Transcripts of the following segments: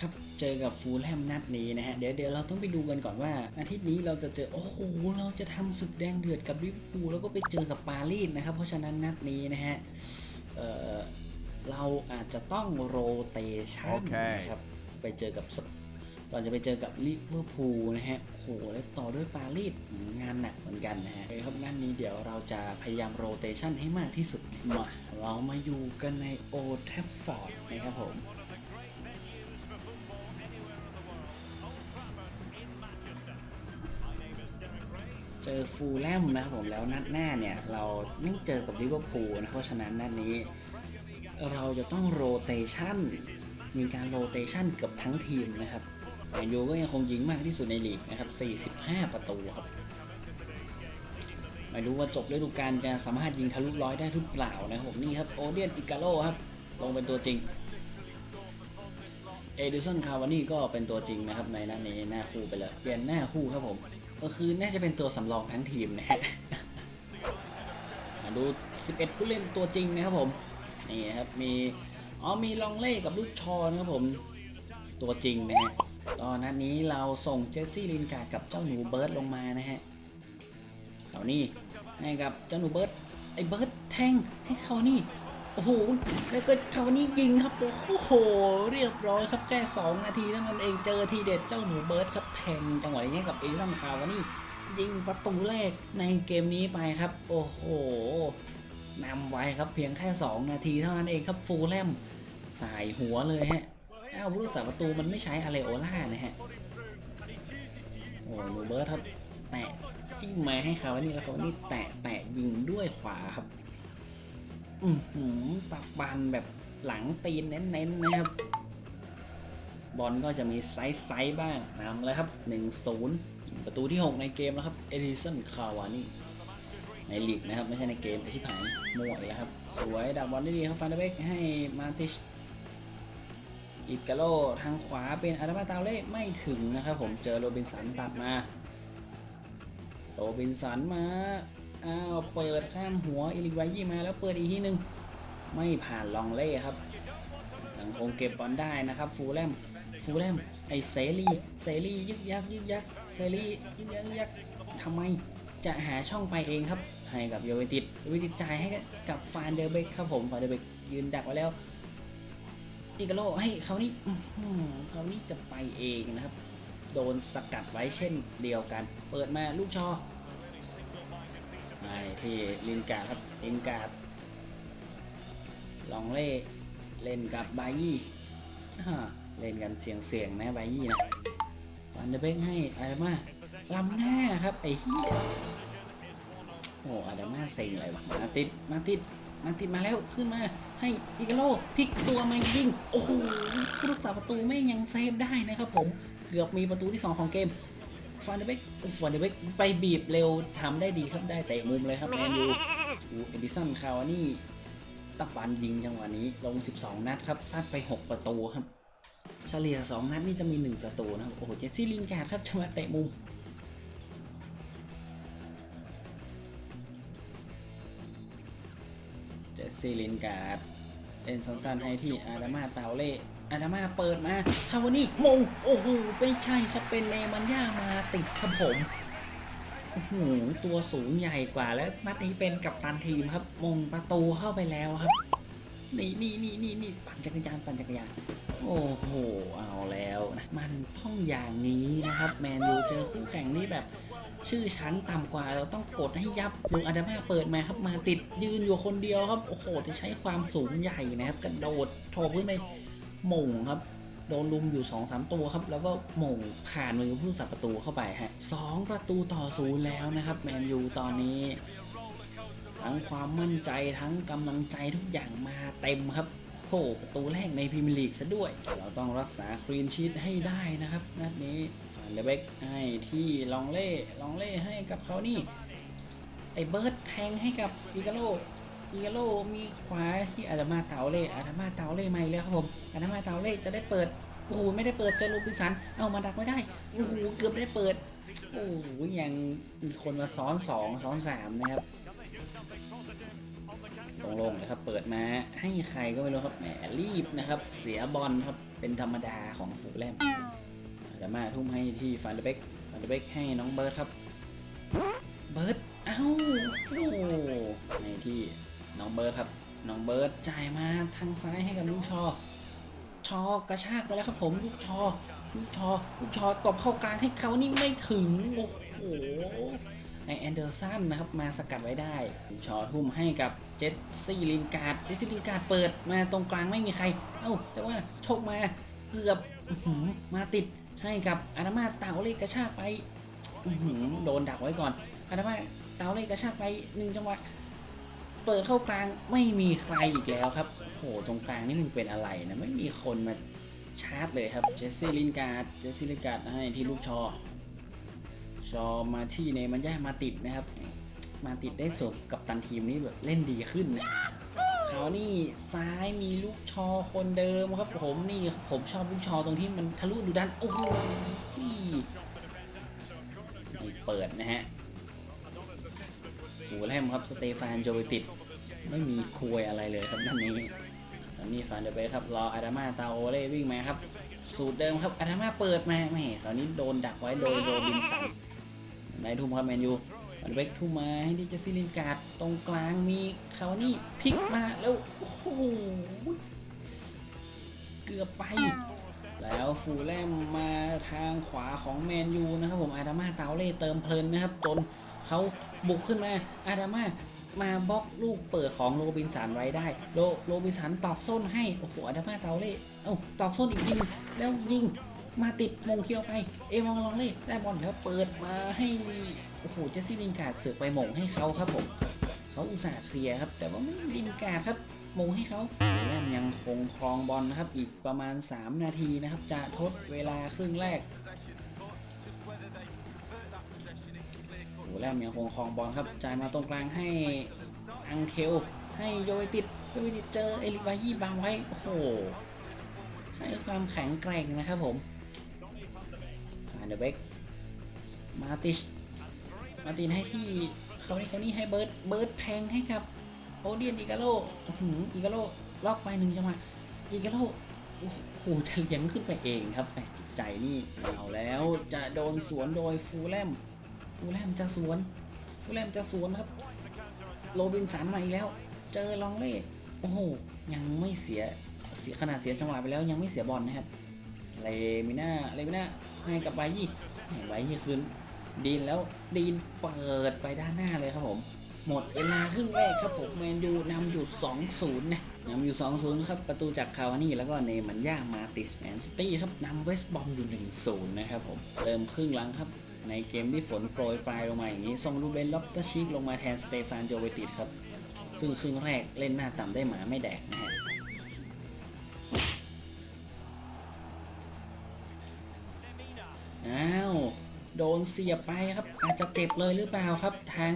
ครับ เจอกับฟูลแฮมนัดนี้นะฮะ เดี๋ยวเดี๋ยวเราต้องไปดูกันก่อนว่า อาทิตย์นี้เราจะเจอ โอ้โห เราจะทำศึกแดงเดือดกับลิเวอร์พูลแล้วก็ไปเจอกับปารีสนะครับ เพราะฉะนั้นนัดนี้นะฮะ เอ่อ เราอาจจะต้องโรเตชันโอเคนะครับ ไปเจอกับสก่อนจะไปเจอกับลิเวอร์พูลนะฮะโอ้โหแล้วต่อด้วยปารีสอืมงานหนักเหมือนกันนะฮะโอเคครับนัดนี้เดี๋ยวเราจะพยายามโรเตชันให้มากที่สุดมาเรามาอยู่กันในโอแทฟฟอร์ดนะครับผม เจอฟูลแลมนะครับผมแล้วนัดหน้าเนี่ย เราไม่เจอกับลิเวอร์พูลนะเพราะฉะนั้นนัดนี้ เราจะต้องโรเตชันมีการโรเตชันเกือบทั้งทีมนะครับแมนยูก็ยังคงยิงมากที่สุดในลีกนะครับ 45 ประตูครับ ไม่รู้ว่าจบฤดูกาลจะสามารถยิงทะลุร้อยได้หรือเปล่านะครับผมนี่ครับโอเดียนอิกาโลครับ ลงเป็นตัวจริง เอดิสันคาวานี่ก็เป็นตัวจริงนะครับในนัดนี้หน้าคู่ไปเลยเปลี่ยนหน้าคู่ครับผม ก็คือน่าจะเป็นตัวสำรองทั้งทีมนะฮะอะดู 11 ผู้เล่นตัวจริงนะครับผมนี่ครับมีอ๋อมีลองเล่กับลูกชอนครับผมตัวจริงนะฮะตอนนั้นนี้เราส่งเจสซี่ลินการ์ดกับเจ้าหนูเบิร์ดลงมานะฮะเอานี่ให้กับเจ้าหนูเบิร์ดไอ้เบิร์ดแทงให้เขานี่ โอ้โห แล้วก็เขาวนี่ยิงครับโอ้โห เรียบร้อยครับแค่ 2 นาทีเท่านั้นเองเจอทีเด็ดเจ้าหนูเบิร์ดครับแทงจังหวะนี้กับเอลิสันคาวานี่ยิงประตูแรกในเกมนี้ไปครับ โอ้โหนำไว้ครับเพียงแค่ 2 นาทีเท่านั้นเองครับฟูลแลมสายหัวเลยฮะอ้าวผู้รักษาประตูมันไม่ใช้อาเรโอล่านะฮะโอ้หนูเบิร์ดครับแตะจิ้มมาให้เขาวนี่แล้วเขานี่แตะแตะยิงด้วยขวาครับ อือหือปักบันแบบหลังตีนเน้นๆนะครับ บอลก็จะมีไซส์ไซส์บ้างนำเลยครับ 1-0 ประตูที่ 6 ในเกมแล้วครับ เอดิสัน คาวานี่ ในลีกนะครับ ไม่ใช่ในเกมไอชิบหายมวอีกแล้วครับ สวยดับบอลได้ดีครับฟานเดเบกให้มาติชอิกาโลทางขวาเป็นอาดามาตาเล่ไม่ถึงนะครับผมเจอโรบินสันตัดมา โรบินสันมา อ้าวเปิดข้ามหัวอิลิกไวยี่มาแล้วเปิดอีกทีหนึ่งไม่ผ่านลองเล่ครับยังคงเก็บบอลได้นะครับ ฟูลแลมฟูลแลมไอเซรีเซรียึกยักยึกยักเซรียึกยักยึกยักทำไมจะหาช่องไปเองครับ ให้กับโยเวนติสโยเวนติสจ่ายให้กับฟานเดอร์เบกครับผมฟานเดอร์เบกยืนดักไว้แล้วอิกาโลให้เขานี่เขานี่จะไปเองนะครับ โดนสกัดไว้เช่นเดียวกัน เปิดมาลูกชอ ไปที่ลินการ์ดครับลินการ์ดลองเล่เล่นกับบายี่เล่นกันเสียงเสียงๆนะบายี่นะฟันเดเบกให้อาดามาลำหน้าครับไอ้เหี้ยโอ้อาดามาเซ็งเลยวะมาติดมาติดมาติดมาแล้วขึ้นมาให้อิกาโลพลิกตัวมายิงโอ้โหผู้รักษาประตูไม่ยังเซฟได้นะครับผมเกือบมีประตูที่ 2 ของเกม ฟานเดเบกฟานเดเบกไปบีบเร็วทำได้ดีครับได้เตะมุมเลยครับแมนยูอูเอดิสันคาวานี่ตับบันยิงจังหวะนี้ ลง 12 นัดครับซัดไป 6 ประตูครับ เฉลี่ย 2 นัดนี่จะมี 1 ประตูนะครับ โอ้โห เจสซี่ลินการ์ดครับจะมาเตะมุมเจสซี่ลินการ์ดเล่นสั้นๆให้ที่อาดามาเตาเล่ อาดามาเปิดมาคาวานี่มงโอ้โหไม่ใช่ครับเป็นเลมันย่ามาติดครับผมโอ้โหตัวสูงใหญ่กว่าแล้วนัดนี้เป็นกัปตันทีมครับ มงประตูเข้าไปแล้วครับนี่นี่นี่นี่นี่ปั่นจักรยานปั่นจักรยานโอ้โหเอาแล้วนะมันต้องอย่างนี้นะครับ แมนยูเจอคู่แข่งนี่แบบ ชื่อชั้นต่ำกว่าเราต้องกดให้ยับลุงอาดามาเปิดมาครับมาติดยืนอยู่คนเดียวครับ โอ้โหจะใช้ความสูงใหญ่นะครับกระโดดโฉบขึ้นไป หม่งครับ โดนลุมอยู่2อสามตัวครับ แล้วก็หม่งผ่านมือผู้สับประตูเข้าไปฮะสองประตูต่อศูนย์แล้วนะครับ แมนยูตอนนี้ ทั้งความมั่นใจทั้งกำลังใจทุกอย่างมาเต็มครับโอ้โหประตูแรกในพรีเมียร์ลีกซะด้วย เราต้องรักษาคลีนชีตให้ได้นะครับนัดนี้ฟานเดเบกให้ที่ลองเล่ลองเล่ให้กับเขานี่ไอ้เบิร์ดแทงให้กับอิกาโล อิกาโลมีขวาที่อาดามาเตาเล่อาดามาเตาเล่มาอีกแล้วครับผมอาดามาเตาเล่จะได้เปิดโอ้โหไม่ได้เปิดเจอลูปิสันเอามาดักไม่ได้โอ้โหเกือบได้เปิดโอ้โหยังมีคนมาซ้อนสองซ้อนสามนะครับโล่งๆเลยครับเปิดมาให้ใครก็ไม่รู้ครับแหมรีบนะครับ เสียบอลครับเป็นธรรมดาของฟูแลมอาดามาทุ่มให้ที่ฟานเดเบกฟานเดเบกให้น้องเบิร์ดครับเบิร์ดเอ้าโอ้ในที่ น้องเบิร์ดครับ น้องเบิร์ดจ่ายมาทางซ้ายให้กับลูกชอ ชอกระชากไปแล้วครับผมลูกชอ ลูกชอ ลูกชอตบเข้ากลางให้เขานี่ไม่ถึง โอ้โห ไอแอนเดอร์สันนะครับมาสกัดไว้ได้ ลูกชอทุ่มให้กับเจสซี่ลินการ์ด เจสซี่ลินการ์ดเปิดมาตรงกลางไม่มีใคร เอ้า แต่ว่าโชคมาเกือบมาติดให้กับอานามาเต่าเล็กระชากไปโดนดักไว้ก่อนอานามาเต่าเล็กกระชากไปหนึ่งจังหวะ เปิดเข้ากลางไม่มีใครอีกแล้วครับโหตรงกลางนี่มันเป็นอะไรนะไม่มีคนมาชาร์จเลยครับเจสซี่ลินการ์ดเจสซี่ลินการ์ดให้ที่ลูกชอ ชอมาที่เนมันย่ามาติดนะครับ มาติดได้ส่วนกับตันทีมนี้แบบเล่นดีขึ้นนะเขานี่ซ้ายมีลูกชอคนเดิมครับ ผมนี่ผมชอบลูกชอตรงที่มันทะลุดูดันโอ้โหไม่เปิดนะฮะ ฟูลแฮมครับสเตฟานโจวิติดไม่มีคุยอะไรเลยครับด้านนี้ตอนนี้ฟานเดอร์เบย์ครับรออาดามาตาโอเล่วิ่งมาครับ สูตรเดิมครับอาดามาเปิดมาแหมคราวนี้โดนดักไว้โดยโรบินสันนายทุ่มครับแมนยูฟานเดอร์เบทุ่มมาให้ดิจสซิลินการ์ดตรงกลางมีเขานี่พลิกมาแล้วโอ้โหเกือบไปแล้วฟูลแลมมาทางขวาของแมนยูนะครับผมอาดามาตาโอเล่เติมเพลินนะครับ จนเขา บุกขึ้นมา อาดามามาบล็อกลูกเปิดของโรบินสันไว้ได้ โรโรบินสันตอกส้นให้ โอ้โหอาดามาเตาเล่เอ้าตอกส้นอีกทีนึงแล้วยิงมาติดมงเคียวไป เอมองลองเล่ได้บอลแล้วเปิดมาให้โอ้โหเจสซี่ลินการ์ดเสือกไปมงให้เขาครับผมเขาอุตส่าห์เคลียร์ครับ แต่ว่าไม่ลินการ์ดครับมงให้เขาแลมยังคงครองบอลนะครับอีกประมาณ 3 นาทีนะครับ จะทดเวลาครึ่งแรก ฟูลแลมยังคงครองบอลครับจ่ายมาตรงกลางให้อังเคลให้โยเวติดโยเวติดเจอเอลิบายี่บังไว้ โอ้โห ใช้ความแข็งแกร่งนะครับผมฟานเดอร์เบกมาติชมาตินให้ที่เขานี่เขานี่ให้เบิร์ดเบิร์ดแทงให้กับโอเดียนอีกาโลอีกาโลล็อกไปหนึ่งจังหวะอีกาโลโอ้โหจะเลี้ยงขึ้นไปเองครับจิตใจนี่เอาแล้วจะโดนสวนโดยฟูลแลม ฟูลแลมจะสวน ฟูลแลมจะสวนครับ โรบินสันมาอีกแล้ว เจอลองเล่โอ้โห ยังไม่เสีย เสียขนาดเสียจังหวะไปแล้วยังไม่เสียบอลนะครับ เลมิน่า เลมิน่าให้กับไบยี่ให้ไบยี่คืนดีนแล้วดีนเปิดไปด้านหน้าเลยครับผม หมดเวลาครึ่งแรกครับผมแมนยูนำอยู่ 2-0นะนำอยู่ 2-0 ครับ ประตูจากคาวานี่แล้วก็เนมันย่ามาติสแมนซิตี้ครับนำเวสต์บอมอยู่ 1-0 นะครับผม เริ่มครึ่งหลังครับ ในเกมที่ฝนโปรยปลายลงมาอย่างนี้ส่งลูเบนล็อบเตชิกลงมาแทนสเตฟานโจเวติดครับ ซึ่งครึ่งแรกเล่นหน้าต่ำได้หมาไม่แดกนะฮะอ้าว โดนเสียบไปครับ อาจจะเจ็บเลยหรือเปล่าครับ ทาง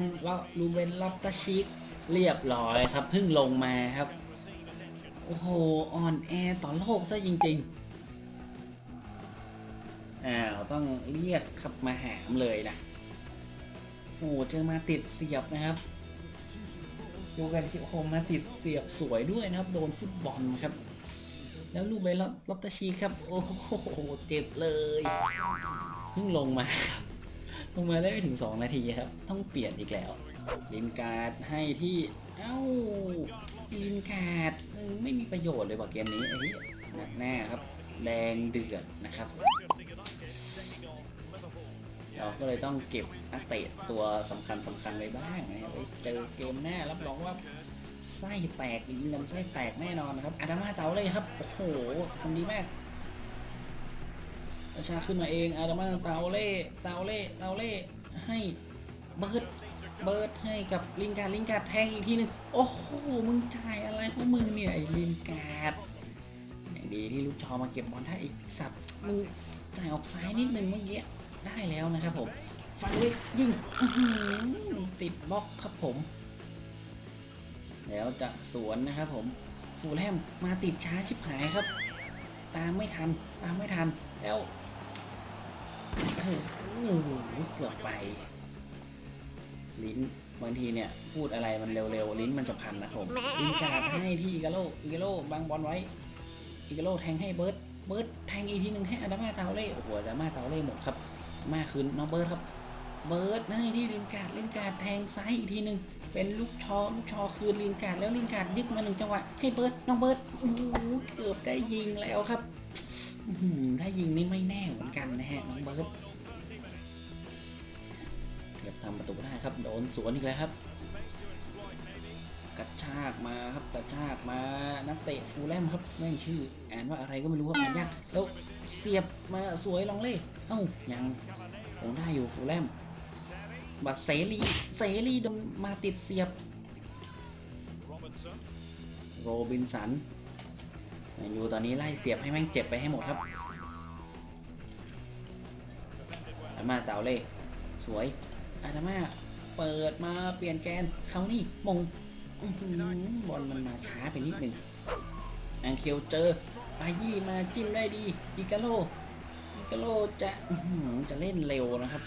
ลูเบนล็อบตอร์ชิกเรียบร้อยครับเพิ่งลงมาครับ โอ้โห อ่อนแอต่อโลกซะจริง ๆ อ้าวต้องเรียกขับมาหามเลยนะโอ้โหเจอมาติดเสียบนะครับดูกันที่โอ้โหมาติดเสียบสวยด้วยนะครับ โดนฟุตบอลครับ แล้วลูกไปล็อบตาชีครับ โอ้โหเจ็บเลยเพิ่งลงมาครับลงมาได้ไม่ถึง 2 นาทีครับ ต้องเปลี่ยนอีกแล้วลินการ์ดให้ที่เอ้าลินการ์ดไม่มีประโยชน์เลยว่ะเกมนี้ไอ้นี่หนักแน่ครับแดงเดือดนะครับ เราก็เลยต้องเก็บนักเตะตัวสำคัญสำคัญไว้บ้างนะครับไว้เจอเกมหน้ารับรองว่าไส้แตกยิงกันไส้แตกแน่นอนนะครับอาดามาเตาเลยครับ โอ้โหทำดีมากประชาขึ้นมาเองอาดามาเตาเล่เตาเล่เตาเล่ให้เบิร์ดเบิร์ดให้กับลินการ์ลินการ์แทงอีกทีหนึงโอ้โหมึงจ่ายอะไรของมึงเนี่ยไอ้ลินการ์ดอย่างดีที่ลูกชอมาเก็บบอลได้อีกสับมึงจ่ายออกซ้ายนิดนึงเมื่อกี้ ได้แล้วนะครับผมฟันเล็กยิงติดบล็อกครับผม แล้วจะสวนนะครับผมฟูลแฮมมาติดช้าชิบหายครับ ตามไม่ทัน ตามไม่ทันแล้วโอ้โหเกือบไป ลิ้นบางทีเนี่ยพูดอะไรมันเร็วๆ ลิ้นมันจะพันนะผมลินการ์ดให้ที่อีกาโลอีกาโลบังบอลไว้อีกาโลแทงให้เบิร์ดเบิร์ดแทงอีกทีหนึ่งให้อาดามาเตาเล่โอ้โหอาดามาเตาเล่หมดครับ มาคืนน้องเบิร์ดครับ เบิร์ดให้ที่ลินการ์ดลินการ์ดแทงซ้ายอีกทีหนึ่งเป็นลูกชอลูกชอคืนลินการ์ดแล้วลินการ์ดยึกมาหนึ่งจังหวะให้เบิร์ดน้องเบิร์ดโอ้โหเกือบได้ยิงแล้วครับถ้ายิงนี่ไม่แน่เหมือนกันนะฮะน้องเบิร์ดเกือบทำประตูได้ครับโดนสวนอีกแล้วครับกระชากมาครับกระชากมานักเตะฟูลแลมครับแม่งชื่ออ่านว่าอะไรก็ไม่รู้ครับอ่านยากแล้วเสียบมาสวยลองเล่ เอ้ายังผมได้อยู่ฟูลแลมบัตเสรีเสรีโดนมาติดเสียบ โรบินสันแมนยูตอนนี้ไล่เสียบให้แม่งเจ็บไปให้หมดครับอามาเตาเล่สวยอาดามาเปิดมาเปลี่ยนแกนเขานี่มงบอลมันมาช้าไปนิดหนึ่งอังเคียวเจอปายี่มาจิ้มได้ดีอิกาโล กโลจะจะเล่นเร็วนะครับ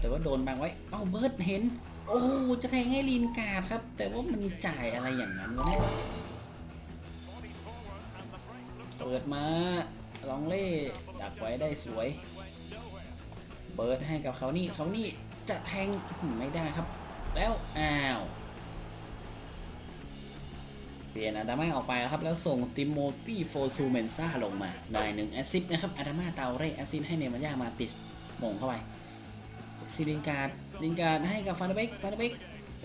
แต่ว่าโดนบังไว้ เอ้าเบิร์ดเห็น โอ้จะแทงให้ลีนการ์ดครับ แต่ว่ามันจ่ายอะไรอย่างนั้นวะเนี่ยเปิดมาลองเล่ดักไว้ได้สวย เบิร์ดให้กับเขานี่เขานี่จะแทงไม่ได้ครับ แล้วอ้าว เปลี่ยนอาดามาออกไปแล้วครับแล้วส่งติโมตีโฟซูเมนซ่าลงมาได้หนึ่งแอซิสต์นะครับอาดามาเตาเร่แอซิสต์ให้เนมันยามาติสมงเข้าไปซิลินการ์ดลินการ์ดให้กับฟานเบกฟานเบก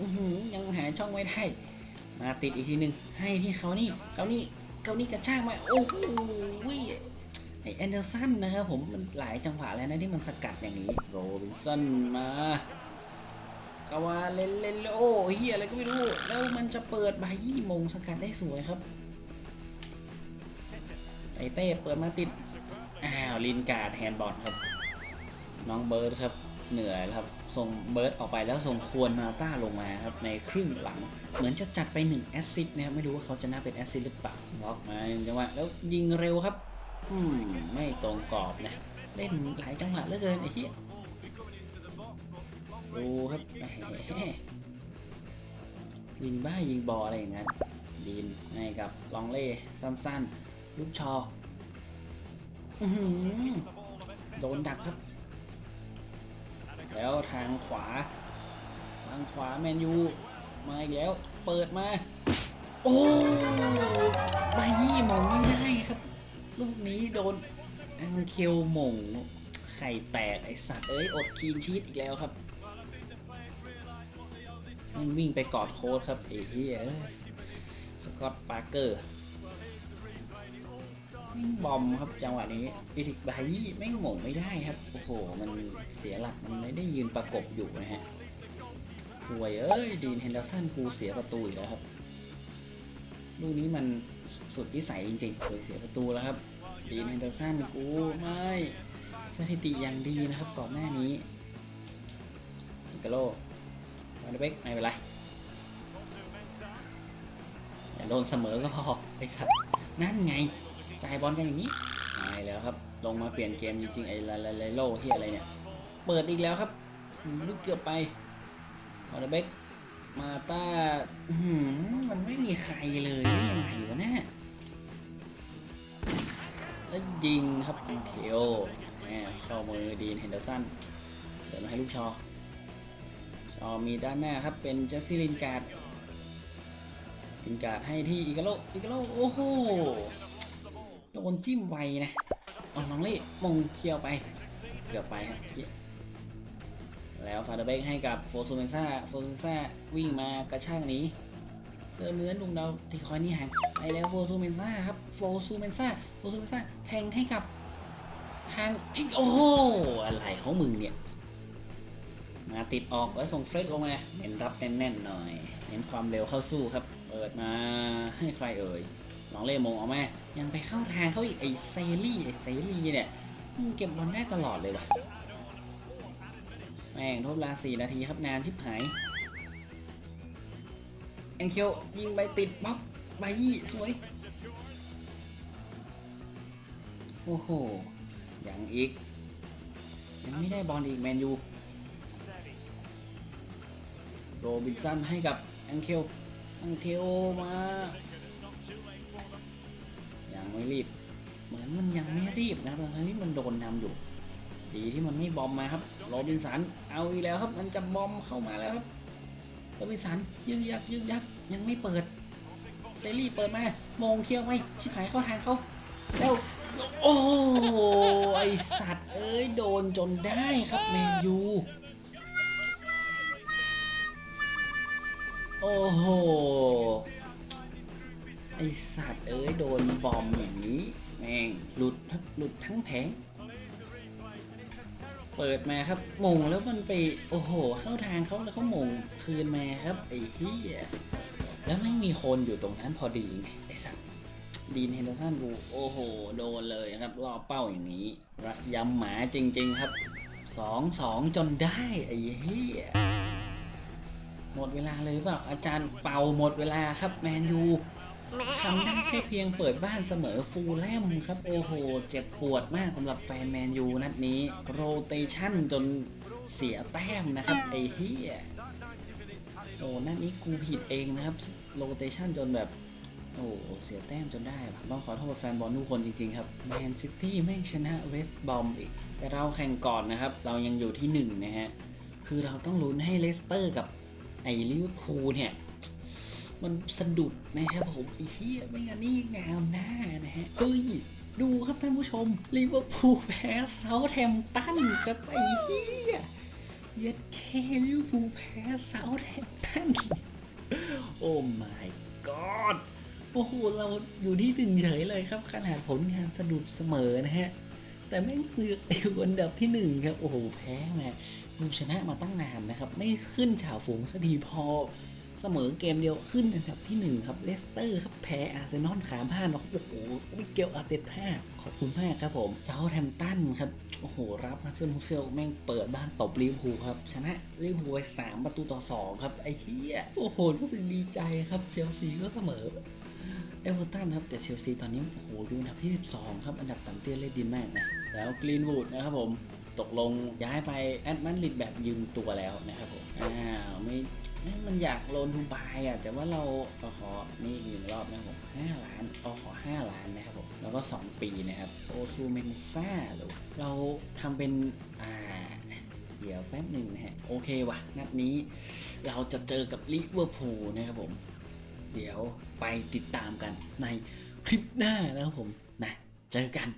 อือหือยังหาช่องไว้ได้ มาติดอีกทีหนึ่งให้ที่เขานี่เขานี่เขานี่กระชากมาโอ้โหไอแอนเดอร์สันนะครับผมมันหลายจังหวะแล้วนะที่มันสกัดอย่างนี้โรบินสันมา กาวาเลนเลนโอ้เฮียอะไรก็ไม่รู้ แล้วมันจะเปิดบายี่มงสกัดได้สวยครับไอเต้เปิดมาติด อ้าวลินการ์ดแฮนด์บอลครับ น้องเบิร์ดครับ เหนื่อยแล้วครับส่งเบิร์ดออกไปแล้วส่งควรมาต้าลงมาครับในครึ่งหลัง เหมือนจะจัดไป1แอสซิสต์นะครับไม่รู้ว่าเขาจะน่าเป็นแอสซิสต์หรือเปล่าบล็อกมาจังหวะแล้วยิงเร็วครับ อืมไม่ตรงกรอบนะ เล่นหลายจังหวะเหลือเกินไอ้เหี้ย ดูครับยิงบ้ายิงบออะไรอย่างนั้นดีนให้กับลองเล่สั้นๆ ลูกชอโดนดักครับ แล้วทางขวา ทางขวาแมนยู มาอีกแล้ว เปิดมา โอ้บายี่มองไม่ได้ครับ ลูกนี้โดนอังเคลมงไข่แตกไอสัตว์เอ้ย อดคีนชีตอีกแล้วครับ มันวิ่งไปกอดโค้ดครับไอ้เฮียเอ้ยสกอตปาร์เกอร์วิ่งบอมครับจังหวะนี้อีทิกไบยี่ไม่หม่งไม่ได้ครับ โอ้โห มันเสียหลักมันไม่ได้ยืนประกบอยู่นะฮะห่วยเอ้ย ดีนเฮนเดอร์สันกูเสียประตูอีกแล้วครับลูกนี้มันสุดวิสัยจริงๆเคยเสียประตูแล้วครับ ดีนเฮนเดอร์สันกูไม่สถิติอย่างดีนะครับก่อนหน้านี้อิกาโล มาเบกไม่เป็นไร อย่าโดนเสมอก็พอไอ้ครับนั่นไง จ่ายบอลกันอย่างนี้ไม่แล้วครับ ลงมาเปลี่ยนเกมจริงๆไอ้ลาลาลาโลที่อะไรเนี่ย เปิดอีกแล้วครับลูกเกือบไปมาเบกมาต้าหือมันไม่มีใครเลยยังไงวะเนี่ยแล้วยิงครับอังเคโอแหมเข้ามือดีนเฮนเดอร์สันเดินมาให้ลูกชอ อ๋อมีด้านหน้าครับเป็นเจสซี่ลินการ์ดลินการ์ดให้ที่อีกาโลอีกาโลโอ้โหโดนจิ้มไวนะอ๋อน้องเล่มงเคียวไปเกือบไปครับแล้วฟาเดเบกให้กับโฟซูเมนซ่าโฟซูเมนซ่าวิ่งมากระช่ากหนี้เจอเนื้อดวงดาวที่คอยนี่ห่างไปแล้วโฟซูเมนซ่าครับโฟซูเมนซ่าโฟซูเมนซ่าแทงให้กับทางอีกโอ้โหอะไรของมึงเนี่ย มาติดออกแล้วส่งเฟรดลงมาเน้นรับแน่นๆหน่อย เน้นความเร็วเข้าสู้ครับ เปิดมาให้ใครเอ่ยลองเล่มงเอาไหมยังไปเข้าทางเขาอีกไอเซรี่ไอเซรี่เนี่ยเก็บบอลได้ตลอดเลยว่ะ แม่งทบเวลา4นาทีครับนานชิบหายแองเคียวยิงไปติดบล็อกใบยี่สวย โอ้โหยังอีก ยังไม่ได้บอลอีกแมนยู บินสันให้กับแองเคลแองเคลมายังไม่รีบ เหมือนมันยังไม่รีบนะครับทั้งที่มันโดนนำอยู่ ดีที่มันไม่บอมมาครับโรบินสันเอาอีกแล้วครับ มันจะบอมเข้ามาแล้วครับโรบินสันยึกยักยึกยักยังไม่เปิดเซรีเปิดมามงเคี้ยวไหมชิบหายเข้าทางเขาแล้วโอ้ไอสัตว์เอ้ยโดนจนได้ครับแมนยู โอ้โห ไอสัตว์เอ้ยโดนบอมอย่างนี้ แม่งหลุดครับหลุดทั้งแผง เปิดมาครับมงแล้วมันไป โอ้โห เข้าทางเขาแล้วเขามงคืนมาครับไอ้ที่แล้วไม่มีคนอยู่ตรงนั้นพอดีไงไอสัตว์ดีนเฮนเดอร์สันกูโอ้โห โดนเลยครับรอบเป้าอย่างนี้ ระยำหมาจริง ๆ ครับสองสองจนได้ไอ้เหี้ย หมดเวลาเลยหรือเปล่าอาจารย์เป่าหมดเวลาครับแมนยูทำได้แค่เพียงเปิดบ้านเสมอฟูลแลมครับโอ้โห เจ็บปวดมากสำหรับแฟนแมนยูนัดนี้ โรเตชันจนเสียแต้มนะครับไอ้เหี้ยโอ้นัดนี้กูผิดเองนะครับ โรเตชันจนแบบ โอ้เสียแต้มจนได้ต้องขอโทษแฟนบอลทุกคนจริงๆครับแมนซิตี้แม่งชนะเวสต์บอมอีกแต่เราแข่งก่อนนะครับ เรายังอยู่ที่หนึ่งนะฮะคือเราต้องลุ้นให้เลสเตอร์กับ ไอ้ลิเวอร์พูลเนี่ยมันสะดุดนะครับผมไอ้เหี้ยไม่งั้นนี่งามหน้านะฮะเฮ้ยดูครับท่านผู้ชมลิเวอร์พูลแพ้เซาท์แฮมตันครับไอ้เหี้ยเย็ดเคลิเวอร์พูลแพ้เซาท์แฮมตันโอ้ my god โอ้โหเราอยู่ที่หนึ่งเฉยเลยครับขนาดผลงานสะดุดเสมอนะฮะ แต่แม่งเสือกไปอยู่อันดับที่หนึ่งครับ โอ้โห แพ้มาดูชนะมาตั้งนานนะครับ ไม่ขึ้นฉาวฝูงสักทีพอเสมอเกมเดียวขึ้นอันดับที่หนึ่งครับเลสเตอร์ครับแพ้อาร์เซนอลขามพลานะโอ้โหมิเกลอาร์เตต้าขอบคุณมากครับผมเซาแทมตันครับ โอ้โห รับมาเซนฮูเซลแม่งเปิดบ้านตบลิเวอร์พูลครับ ชนะลิเวอร์พูลไปสามประตูต่อสองครับ ไอ้เหี้ยโอ้โหรู้สึกดีใจครับเชลซีก็เสมอ เอเวอร์ตันครับแต่เชลซีตอนนี้โอ้โหอยู่อันดับที่ 12 ครับ อันดับต่ำเตี้ยเล่นดินมากนะ แล้วกรีนวูดนะครับผม ตกลงย้ายไปแอดมันลิดแบบยืมตัวแล้วนะครับผม อ้าวไม่ไม่มันอยากโลนทูบายอะ แต่ว่าเราเราขอนี่อีกหนึ่งรอบนะครับผม5ล้านเอาขอ 5 ล้านนะครับผม แล้วก็ 2 ปีนะครับ โอซูเมนซ่าหรือเราทำเป็น อ่า เดี๋ยวแป๊บหนึ่งนะฮะ โอเคว่ะนัดนี้ เราจะเจอกับลิเวอร์พูลนะครับผม เดี๋ยว ไปติดตามกันในคลิปหน้านะครับผมนะเจอกัน